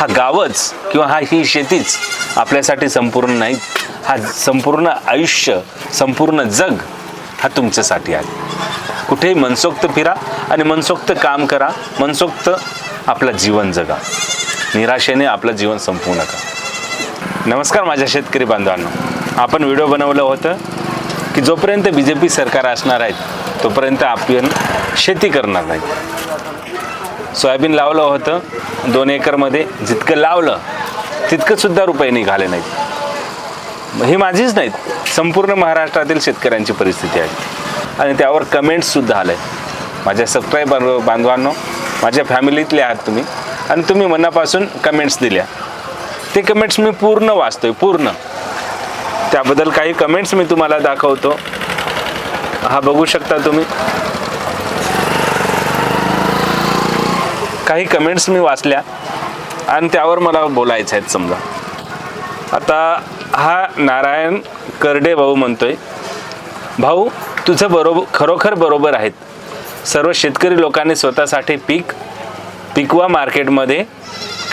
हा गावच किंवा हा ही शेतीच आपल्यासाठी संपूर्ण नाही हा संपूर्ण आयुष्य संपूर्ण जग हा तुमच्यासाठी आहे. कुठेही मनसोक्त फिरा आणि मनसोक्त काम करा मनसोक्त आपलं जीवन जगा. निराशेने आपलं जीवन संपवू नका. नमस्कार माझ्या शेतकरी बांधवांनो. आपण व्हिडिओ बनवलं होतं की जोपर्यंत बी जे पी सरकार असणार आहेत तोपर्यंत आपण शेती करणार नाही. सोयाबीन लावलं होतं दोन एकरमध्ये जितकं लावलं तितकं सुद्धा रुपये निघाले नाहीत. ही माझीच नाहीत संपूर्ण महाराष्ट्रातील शेतकऱ्यांची परिस्थिती आहे. आणि त्यावर कमेंट्ससुद्धा आले माझ्या सबस्क्राईबर बांधवांनो माझ्या फॅमिलीतले आहात तुम्ही. आणि तुम्ही मनापासून कमेंट्स दिल्या. ते कमेंट्स मी पूर्ण वाचतोय पूर्ण. त्याबद्दल काही कमेंट्स मी तुम्हाला दाखवतो. हा बघू शकता तुम्ही. काही कमेंट्स मी वाचल्या आणि त्यावर मला बोलायचं आहेत समजा. आता हा नारायण करडे भाऊ म्हणतोय भाऊ तुझं बरोबर खरोखर बरोबर आहेत. सर्व शेतकरी लोकांनी स्वतःसाठी पीक पिकवा मार्केटमध्ये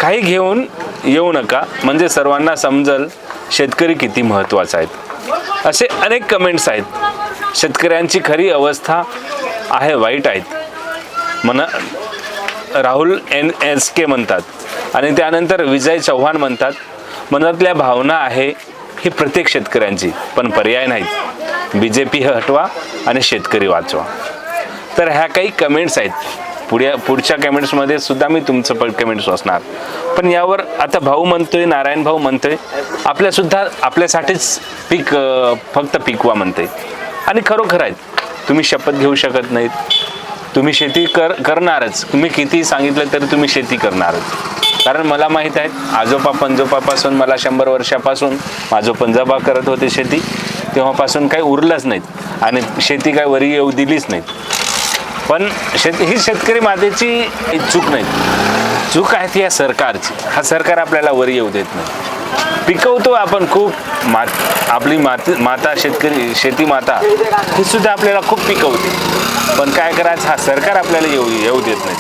काही घेऊन येऊ नका. म्हणजे सर्वांना समजल शेतकरी किती महत्त्वाचा आहेत. असे अनेक कमेंट्स आहेत. शेतकऱ्यांची खरी अवस्था आहे वाईट आहेत. मना राहुल एन एस के म्हणतात. आणि त्यानंतर विजय चव्हाण म्हणतात मनातल्या भावना आहे ही प्रत्येक शेतकऱ्यांची पण पर्याय नाहीत. बी जे पी हटवा आणि शेतकरी वाचवा. तर ह्या काही कमेंट्स आहेत. पुढे पुढच्या कमेंट्समध्ये सुद्धा मी तुमचं पण कमेंट्स वाचणार. पण यावर आता भाऊ म्हणतोय नारायण भाऊ म्हणतोय आपल्यासुद्धा आपल्यासाठीच पीक फक्त पिकवा म्हणते आणि खरोखर आहेत. तुम्ही शपथ घेऊ शकत नाहीत. तुम्ही शेती कर करणारच. तुम्ही किती सांगितलं तरी तुम्ही शेती करणारच. कारण मला माहीत आहे आजोबा पंजोबापासून मला शंभर वर्षापासून माझो पंजोबा करत होते शेती. तेव्हापासून काही उरलंच नाहीत. आणि शेती काय वरी येऊ दिलीच नाहीत. पण शेत ही शेतकरी मातेची चूक नाही. चूक आहे ती या सरकारची. हा सरकार आपल्याला वरी येऊ देत नाही. पिकवतो आपण खूप. मात आपली माती माता शेतकरी शेती माता ही सुद्धा आपल्याला खूप पिकवते. पण काय करायचं? हा सरकार आपल्याला येऊ येऊ देत नाही.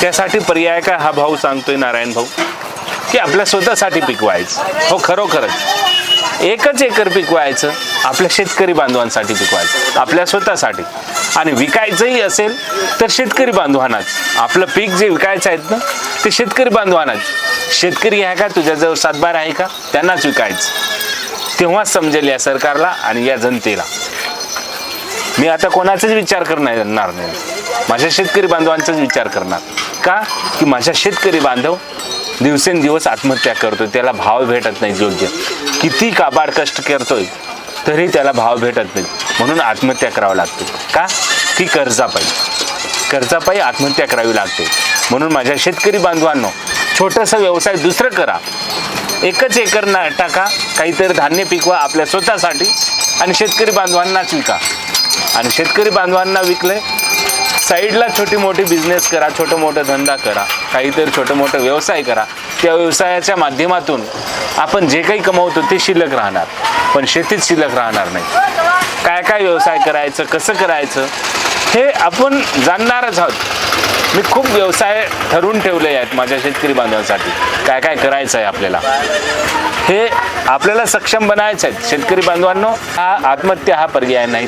त्यासाठी पर्याय काय? हा भाऊ सांगतोय नारायण भाऊ की आपल्या स्वतःसाठी पिकवायचं. हो खरोखरच. एकच एकर पिकवायचं आपल्या शेतकरी बांधवांसाठी पिकवायचं आपल्या स्वतःसाठी. आणि विकायचंही असेल तर शेतकरी बांधवांनाच. आपलं पीक जे विकायचं आहेत ना ते शेतकरी बांधवांनाच. शेतकरी आहे का तुझ्याजवळ सातबार आहे का त्यांनाच विकायचं. तेव्हाच समजेल या सरकारला आणि या जनतेला. मी आता कोणाचाच विचार करणार नाही. माझ्या शेतकरी बांधवांचाच विचार करणार. का? की माझ्या शेतकरी बांधव दिवसेंदिवस आत्महत्या करतोय त्याला भाव भेटत नाही योग्य. किती काबाड कष्ट करतोय तरी त्याला भाव भेटत नाही. म्हणून आत्महत्या करावं लागते. का? ती कर्जापायी. कर्जापायी आत्महत्या करावी लागते. म्हणून माझ्या शेतकरी बांधवांनो छोटंसं व्यवसाय दुसरं करा. एकच एकर ना टाका काहीतरी धान्य पिकवा आपल्या स्वतःसाठी आणि शेतकरी बांधवांनाच विका. आणि शेतकरी बांधवांना विकले साईडला छोटी मोठी बिझनेस करा छोटं मोठं धंदा करा काहीतरी छोटं मोठं व्यवसाय करा त्या व्यवसायाच्या माध्यमातून आपण जे काही कमवतो ते शिल्लक राहणार. पण शेतीत शिल्लक राहणार नाही. काय काय व्यवसाय करायचं कसं करायचं हे आपण जाणणारच आहोत. मी खूप व्यवसाय ठरवून ठेवले आहेत माझ्या शेतकरी बांधवांसाठी. काय काय करायचं आहे आपल्याला? हे आपल्याला सक्षम बनायचं आहे शेतकरी बांधवांनो हा आत्महत्या हा पर्याय नाही.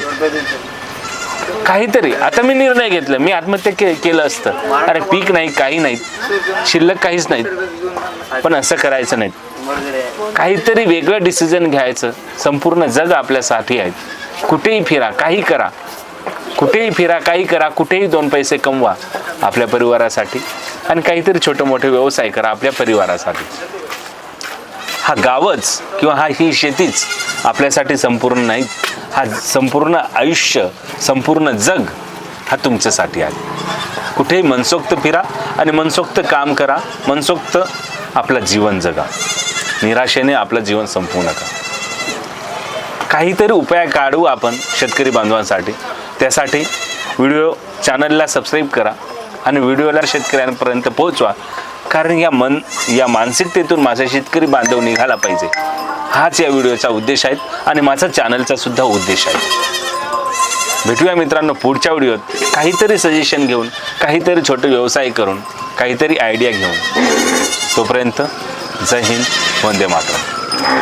काहीतरी. आता मी निर्णय घेतला. मी आत्महत्या के केलं असतं. अरे पीक नाही काही नाहीत शिल्लक काहीच नाहीत. पण असं करायचं नाही काहीतरी वेगळं डिसिजन घ्यायचं. संपूर्ण जग आपल्यासाठी आहेत कुठेही फिरा काही करा. कुठेही फिरा काही करा. कुठेही दोन पैसे कमवा आपल्या परिवारासाठी. आणि काहीतरी छोटे मोठे व्यवसाय करा आपल्या परिवारासाठी. हा गावच किंवा हा ही शेतीच आपल्यासाठी संपूर्ण नाही हा संपूर्ण आयुष्य संपूर्ण जग हा तुमच्यासाठी आहे. कुठेही मनसोक्त फिरा आणि मनसोक्त काम करा. मनसोक्त आपलं जीवन जगा. निराशेने आपलं जीवन संपवू नका काहीतरी उपाय काढू आपण शेतकरी बांधवांसाठी. त्यासाठी व्हिडिओ चॅनलला सबस्क्राईब करा आणि व्हिडिओला शेतकऱ्यांपर्यंत पोहोचवा. कारण या मन या मानसिकतेतून माझा शेतकरी बांधव निघाला पाहिजे. हाच या व्हिडिओचा उद्देश आहे आणि माझा चॅनलचा सुद्धा उद्देश आहे. भेटूया मित्रांनो पुढच्या व्हिडिओत. काहीतरी सजेशन घेऊन काहीतरी छोटे व्यवसाय करून काहीतरी आयडिया घेऊन. तोपर्यंत जय हिंद वंदे मातरम.